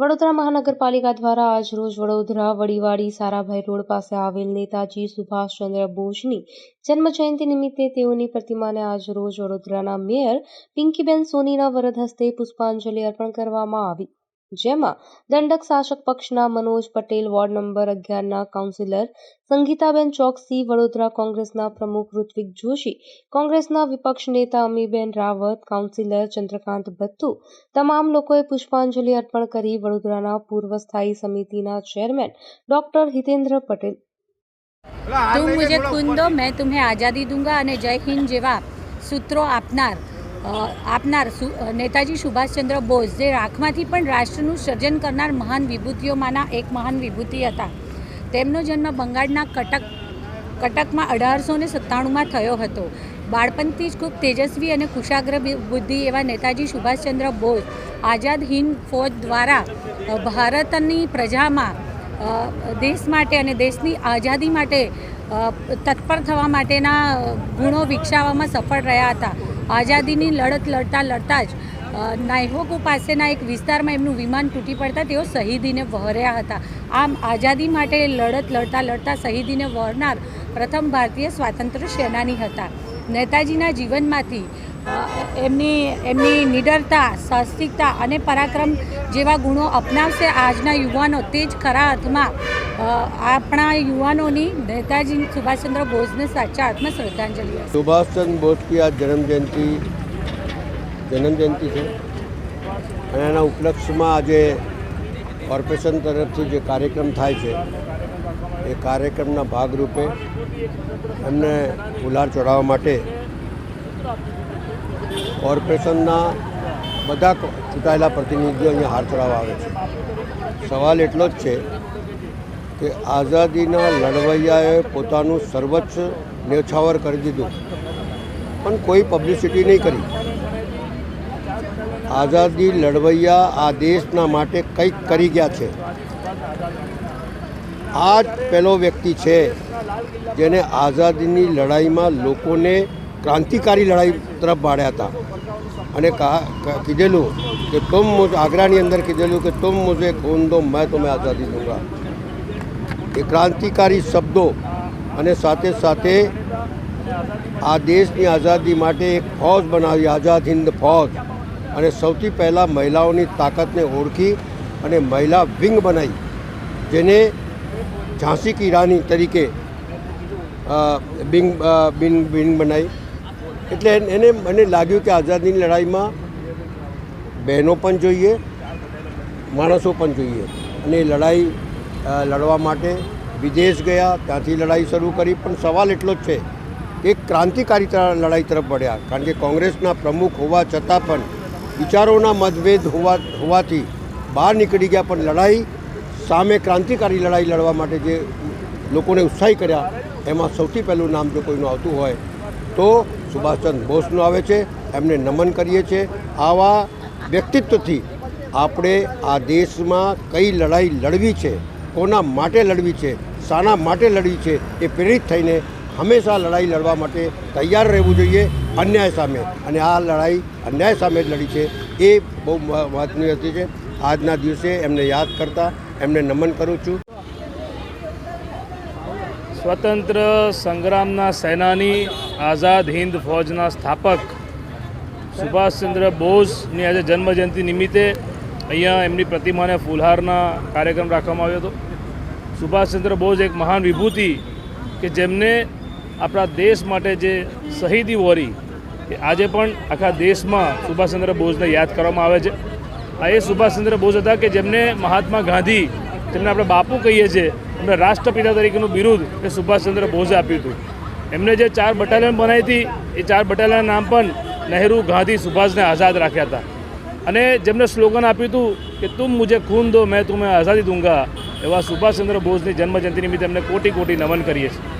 વડોદરા મહાનગરપાલિકા દ્વારા આજરોજ વડોદરા, વડીવાડી, સારાભાઈ રોડ પાસે આવેલ નેતાજી સુભાષચંદ્ર બોઝની જન્મજયંતિ નિમિત્તે તેઓની પ્રતિમાને આજરોજ વડોદરાના મેયર પિંકીબેન સોનીના વરદ હસ્તે પુષ્પાંજલિ અર્પણ કરવામાં આવી. જેમાં દંડક શાસક પક્ષના મનોજ પટેલ, વોર્ડ નંબર અગિયારના કાઉન્સિલર સંગીતાબેન ચોકસી, વડોદરા કોંગ્રેસના પ્રમુખ ઋત્વિક જોશી, કોંગ્રેસના વિપક્ષ નેતા અમીબેન રાવત, કાઉન્સિલર ચંદ્રકાંત ભથ્થુ, તમામ લોકોએ પુષ્પાંજલિ અર્પણ કરી વડોદરાના પૂર્વ સ્થાયી સમિતિના ચેરમેન ડોક્ટર હિતેન્દ્ર પટેલ. તું મુજે કુંદો, મેં તુમ્હે આઝાદી દૂંગા અને જય હિન્દ જેવા સૂત્રો આપનાર આપનાર નેતાજી સુભાષચંદ્ર બોઝ, જે રાખમાંથી પણ રાષ્ટ્રનું સર્જન કરનાર મહાન વિભૂતિઓમાંના એક મહાન વિભૂતિ હતા. તેમનો જન્મ બંગાળના કટક, કટકમાં અઢારસો ને સત્તાણુંમાં થયો હતો. બાળપણથી જ ખૂબ તેજસ્વી અને કુશાગ્ર બુદ્ધિ એવા નેતાજી સુભાષચંદ્ર બોઝ આઝાદ હિન્દ ફૌજ દ્વારા ભારતની પ્રજામાં દેશ માટે અને દેશની આઝાદી માટે તત્પર થવા માટેના ગુણો વિકસાવવામાં સફળ રહ્યા હતા. આઝાદીની લડત લડતા લડતા જ અ, પાસેના એક વિસ્તારમાં એમનું વિમાન તૂટી પડતા તેઓ શહીદીને વહર્યા હતા. આમ આઝાદી માટે લડત લડતા લડતા શહીદીને વહરનાર પ્રથમ ભારતીય સ્વાતંત્ર્ય સેનાની હતા. નેતાજીના જીવનમાંથી એમની એમની નિડરતા, સાહસિકતા અને પરાક્રમ જેવા ગુણો અપનાવશે આજના યુવાનો. તે જ ખરા અર્થમાં આપણા યુવાનોની નેતાજી સુભાષચંદ્ર બોઝને સાચા અર્થમાં શ્રદ્ધાંજલિ સુભાષચંદ્ર બોઝની આ જન્મજયંતિ જન્મજયંતિ છે. અને એના ઉપલક્ષમાં આજે કોર્પોરેશન તરફથી જે કાર્યક્રમ થાય છે, એ કાર્યક્રમના ભાગરૂપે એમને ગુલાર ચડાવવા માટે કોર્પોરેશનના બધા ચૂંટાયેલા પ્રતિનિધિઓ અહીંયા હાર ચડાવવા આવે છે. સવાલ એટલો જ છે કે આઝાદીના લડવૈયાએ પોતાનું સર્વોચ્ચ ન્યોછાવર કરી દીધું, પણ કોઈ પબ્લિસિટી નહીં કરી. આઝાદી લડવૈયા આ દેશના માટે કંઈક કરી ગયા છે. આ જ પહેલો વ્યક્તિ છે જેને આઝાદીની લડાઈમાં લોકોને ક્રાંતિકારી લડાઈ તરફ વાળ્યા હતા. અને કીધેલું કે તુમ મુજ આગ્રાની અંદર કીધેલું કે તુમ મુજે ખૂન દો, મેં તમે આઝાદી દૂંગા. એ ક્રાંતિકારી શબ્દો અને સાથે સાથે આ દેશની આઝાદી માટે એક ફૌજ બનાવી, આઝાદ હિન્દ ફૌજ. અને સૌથી પહેલાં મહિલાઓની તાકાતને ઓળખી અને મહિલા વિંગ બનાવી જેને ઝાંસી કી રાની તરીકે બિંગ બિંગ બિંગ બનાવી એટલે એને મને લાગ્યું કે આઝાદીની લડાઈમાં બહેનો પણ જોઈએ, માણસો પણ જોઈએ. અને લડાઈ લડવા માટે વિદેશ ગયા, ત્યાંથી લડાઈ શરૂ કરી, પણ સવાલ એટલો જ છે કે ક્રાંતિકારી લડાઈ તરફ વળ્યા. કારણ કે કોંગ્રેસના પ્રમુખ હોવા છતાં પણ વિચારોના મતભેદ હોવા હોવાથી બહાર નીકળી ગયા, પણ લડાઈ સામે ક્રાંતિકારી લડાઈ લડવા માટે જે લોકોને ઉત્સાહી કર્યા, એમાં સૌથી પહેલું નામ જો કોઈનું આવતું હોય, તો સુભાષચંદ્ર બોઝનું આવે છે, એમને નમન કરીએ છીએ આવા વ્યક્તિત્વથી આપણે આ દેશમાં કઈ લડાઈ લડવી છે, કોના માટે લડવી છે, શાના માટે લડવી છે, એ પ્રેરિત થઈને હંમેશા લડાઈ લડવા માટે તૈયાર રહેવું જોઈએ અન્યાય સામે. અને આ લડાઈ અન્યાય સામે જ લડી છે, એ બહુ મહત્વની હતી છે. આજના દિવસે એમને યાદ કરતા એમને નમન કરું છું. સ્વતંત્ર સંગ્રામના સેનાની આઝાદ હિન્દ ફૌજના સ્થાપક સુભાષચંદ્ર બોઝની આજે જન્મજયંતિ નિમિત્તે અહીંયા એમની પ્રતિમાને ફૂલહારના કાર્યક્રમ રાખવામાં આવ્યો હતો. સુભાષચંદ્ર બોઝ એક મહાન વિભૂતિ કે જેમને આપણા દેશ માટે જે શહીદી વોરી એ આજે પણ આખા દેશમાં સુભાષચંદ્ર બોઝને યાદ કરવામાં આવે છે. આ એ સુભાષચંદ્ર બોઝ હતા કે જેમને મહાત્મા ગાંધી જેમને આપણે બાપુ કહીએ છીએ. એમને રાષ્ટ્રપિતા તરીકેનું બિરુદ એ સુભાષચંદ્ર બોઝે આપ્યું હતું. એમને જે ચાર બટાલિયન બનાવી હતી, એ ચાર બટાલિયન નામ પણ નહેરુ, ગાંધી, સુભાષને આઝાદ રાખ્યા હતા. અને જેમને સ્લોગન આપ્યું હતું કે, તુમ મુજે ખૂન દો, મેં તુમે આઝાદી દૂંગા, એવા સુભાષચંદ્ર બોઝની જન્મજયંતિ નિમિત્તે એમને કોટી કોટી નમન કરીએ છીએ.